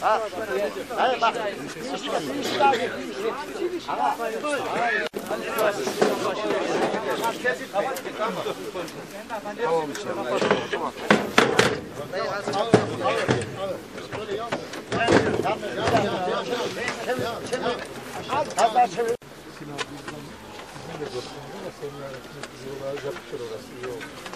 Ha, hadi bak. Tamam inşallah. Tamam. Sinan bizden bizim de gördüğümüzde de senin yapmış yolları yapmışlar orası iyi oldu.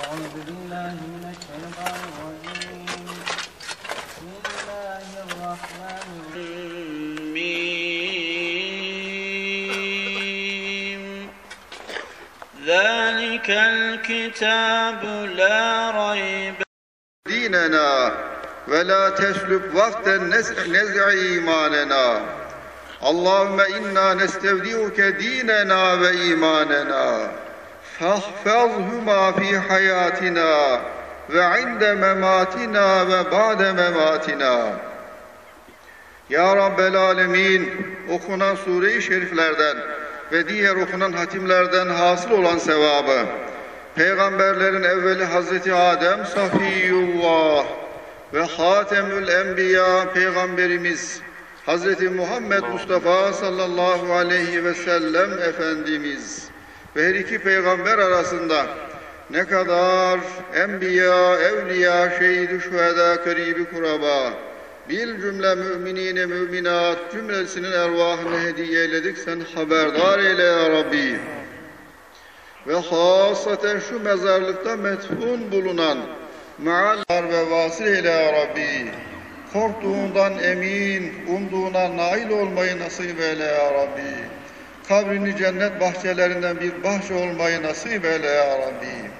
أعوذ بالله من الشيطان الرجيم. بسم الله الرحمن الرحيم. ذلك الكتاب لا ريب ديننا ولا تسلب وقت النزع نزع إيماننا Allahümme inna nestevdiuke dinena ve imanena fahfazhuma fi hayatina ve inde mematina ve ba'de mematina. Ya Rabbel Alemin okunan sure-i şeriflerden ve diğer okunan hatimlerden hasıl olan sevabı Peygamberlerin evveli Hazreti Adem Safiyullah ve Hatemül Enbiya Peygamberimiz Hazreti Muhammed Mustafa sallallahu aleyhi ve sellem Efendimiz ve her iki peygamber arasında ne kadar enbiya, evliya, şehid-i şühedâ, karibi kuraba, bil cümle müminine müminat cümlesinin ervahını hediye eyledik. Sen haberdar eyle ya Rabbi. Ve hasaten şu mezarlıkta metfun bulunan Maallar ve vasıl eyle ya Rabbi. Korktuğundan emin, umduğuna nail olmayı nasip eyle ya Rabbi. Kabrini cennet bahçelerinden bir bahçe olmayı nasip eyle ya Rabbi.